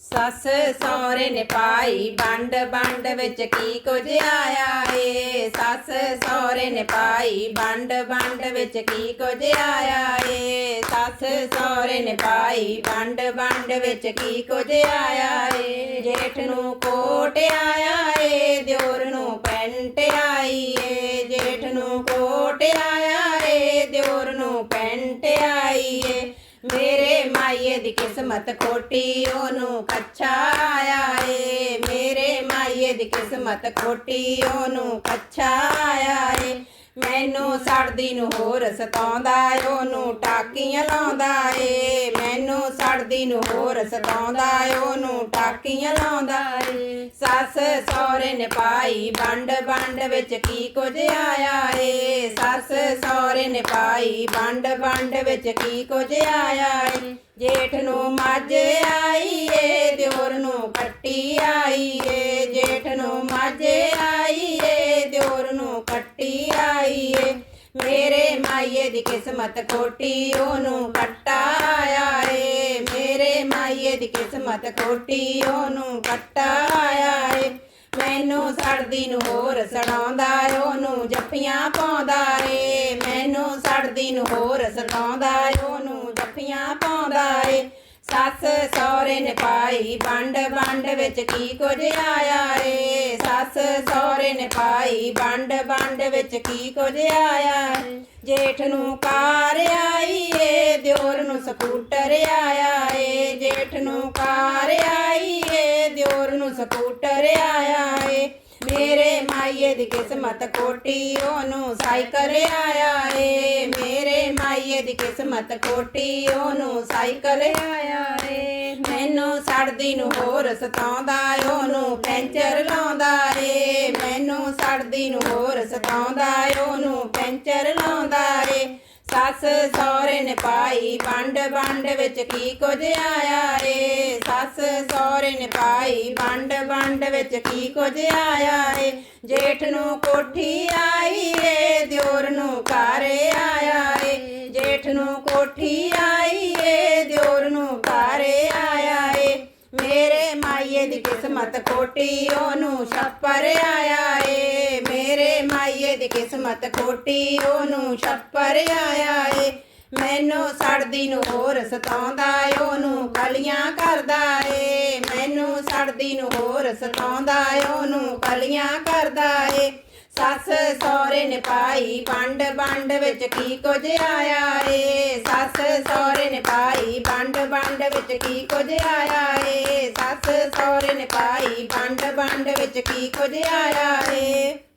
ਸੱਸ ਸਹੁਰੇ ਨੇ ਪਾਈ ਵੰਡ ਵੰਡ ਵਿੱਚ ਕੀ ਕੁਝ ਆਇਆ ਏ? ਸੱਸ ਸਹੁਰੇ ਨੇ ਪਾਈ ਵੰਡ ਵੰਡ ਵਿੱਚ ਕੀ ਕੁਝ ਆਇਆ ਏ? ਸੱਸ ਸਹੁਰੇ ਨੇ ਪਾਈ ਵੰਡ ਵੰਡ ਵਿੱਚ ਕੀ ਕੁਝ ਆਇਆ ਏ? ਜੇਠ ਨੂੰ ਕੋਟ ਆਇਆ ਏ, ਦਿਓਰ ਨੂੰ ਪੈਂਟ ਆਈ ਏ? ਜੇਠ ਨੂੰ ਕੋਟ ਆਇਆ ਏ, ਦਿਓਰ ਨੂੰ ਪੈਂਟ ਆਈ ਏ ਮੇਰੇ ਮਾਈਏ ਦੀ ਕਿਸਮਤ ਖੋਟੀ ਉਹਨੂੰ ਕੱਚਾ ਆਇਆ ਏ। ਮੇਰੇ ਮਾਈਏ ਦੀ ਕਿਸਮਤ ਖੋਟੀ ਉਹਨੂੰ ਕੱਚਾ ਆਇਆ ਏ। ਮੈਨੂੰ ਸੜਦੀ ਨੂੰ ਹੋਰ ਸਤਾਉਂਦਾ ਏ, ਉਹਨੂੰ ਟਾਕੀਆਂ ਲਾਉਂਦਾ ਏ। ਮੈਨੂੰ ਸੜਦੀ ਨੂੰ ਹੋਰ ਸਤਾਉਂਦਾ ਏ, ਉਹਨੂੰ ਟਾਕੀਆਂ ਲਾਉਂਦਾ ਏ। ਸੱਸ ਸਹੁਰੇ ਨੇ ਪਾਈ ਵੰਡ ਵੰਡ ਵਿੱਚ ਕੀ ਕੁਝ ਆਇਆ ਏ। ਸੱਸ ਸਹੁਰੇ ਨੇ ਪਾਈ ਵੰਡ ਵੰਡ ਵਿੱਚ ਕੀ ਕੁਝ ਆਇਆ ਏ? ਜੇਠ ਨੂੰ ਮੱਝ ਆਈ ਏ ਦਿਓਰ ਨੂੰ ਕੱਟੀ ਆਈ ਏ। ਜੇਠ ਨੂੰ ਮੱਝ ਆਈ ਏ ਦਿਓਰ ਨੂੰ ਕੱਟੀ ਆਈ ਏ। ਮੇਰੇ ਮਾਈਏ ਦੀ ਕਿਸਮਤ ਖੋਟੀ ਉਹਨੂੰ ਕੱਟਾ ਆਇਆ ਏ। ਮੇਰੇ ਮਾਈਏ ਦੀ ਕਿਸਮਤ ਖੋਟੀ ਉਹਨੂੰ ਕੱਟਾ ਆਇਆ ਏ। ਮੈਨੂੰ ਸੜਦੀ ਨੂੰ ਹੋਰ ਸੜਾਉਂਦਾ ਏ, ਉਹਨੂੰ ਜੱਫੀਆਂ ਪਾਉਂਦਾ ਨੂੰ ਹੋਰ ਸਤਾਉਂਦਾ ਉਹਨੂੰ ਜੱਫੀਆਂ ਪਾਉਂਦਾ ਏ। ਸੱਸ ਸਹੁਰੇ ਨੇ ਪਾਈ ਵੰਡ ਵੰਡ ਵਿੱਚ ਕੀ ਕੁਝ ਆਇਆ ਏ? ਸੱਸ ਸਹੁਰੇ ਨੇ ਪਾਈ ਵੰਡ ਵੰਡ ਵਿੱਚ ਕੀ ਕੁਝ ਆਇਆ ਜੇਠ ਨੂੰ ਕਾਰ ਆਈ ਏ, ਦਿਓਰ ਨੂੰ ਸਕੂਟਰ ਆਇਆ ਏ। ਜੇਠ ਨੂੰ ਕਾਰ ਆਈ ਏ, ਦਿਓਰ ਨੂੰ ਸਕੂਟਰ ਆਇਆ ਏ। ਮੇਰੇ ਮਾਈਏ ਦੀ ਕਿਸਮਤ ਕੋਟੀ ਉਹਨੂੰ ਸਾਈਕਲ ਆਇਆ ਏ। ਮੇਰੇ ਮਾਈਏ ਦੀ ਕਿਸਮਤ ਕੋਟੀ ਉਹਨੂੰ ਸਾਈਕਲ ਆਇਆ ਏ। ਮੈਨੂੰ ਸੜਦੀ ਨੂੰ ਹੋਰ ਸਤਾਉਂਦਾ ਏ, ਉਹਨੂੰ ਪੈਂਚਰ ਲਾਉਂਦਾ ਏ। ਮੈਨੂੰ ਸੜਦੀ ਨੂੰ ਹੋਰ ਸਤਾਉਂਦਾ ਏ, ਉਹਨੂੰ ਪੈਂਚਰ ਲਾਉਂਦਾ ਏ। ਸੱਸ ਸਹੁਰੇ ਨੇ ਪਾਈ ਵੰਡ ਵੰਡ ਵਿੱਚ ਕੀ ਕੁਝ ਆਇਆ ਸਹੁਰੇ ਨੇ ਪਾਈ ਵੰਡ ਵੰਡ ਵਿੱਚ ਕੀ ਕੁਝ ਆਇਆ ਏ? ਜੇਠ ਨੂੰ ਕੋਠੀ ਆਈ ਏ, ਦਿਓਰ ਨੂੰ ਘਰ ਆਇਆ ਏ। ਜੇਠ ਨੂੰ ਕੋਠੀ ਆਈ ਏ, ਦਿਓਰ ਨੂੰ ਘਰ ਆਇਆ ਏ। ਮੇਰੇ ਮਾਈਏ ਦੀ ਕਿਸਮਤ ਖੋਟੀ, ਉਹਨੂੰ ਛੱਪਰ ਆਇਆ ਏ। ਮੇਰੇ ਮਾਈਏ ਦੀ ਕਿਸਮਤ ਖੋਟੀ, ਉਹਨੂੰ ਛੱਪਰ ਆਇਆ ਏ। ਮੈਨੂੰ ਸੜਦੀ ਨੂੰ ਹੋਰ ਸਤਾਉਂਦਾ ਏ, ਉਹਨੂੰ ਕਲੀਆਂ ਕਰਦਾ ਏ। ਮੈਨੂੰ ਨੂੰ ਹੋਰ ਸਤਾਉਂਦਾ ਉਹਨੂੰ ਕਲੀਆਂ ਕਰਦਾ ਏ। ਸੱਸ ਸਹੁਰੇ ਨੇ ਪਾਈ ਵੰਡ ਵੰਡ ਵਿੱਚ ਕੀ ਕੁਝ ਆਇਆ ਏ? ਸੱਸ ਸਹੁਰੇ ਨੇ ਪਾਈ ਵੰਡ ਵੰਡ ਵਿੱਚ ਕੀ ਕੁਝ ਆਇਆ ਏ? ਸੱਸ ਸਹੁਰੇ ਨੇ ਪਾਈ ਵੰਡ ਵੰਡ ਵਿੱਚ ਕੀ ਕੁਝ ਆਇਆ ਏ?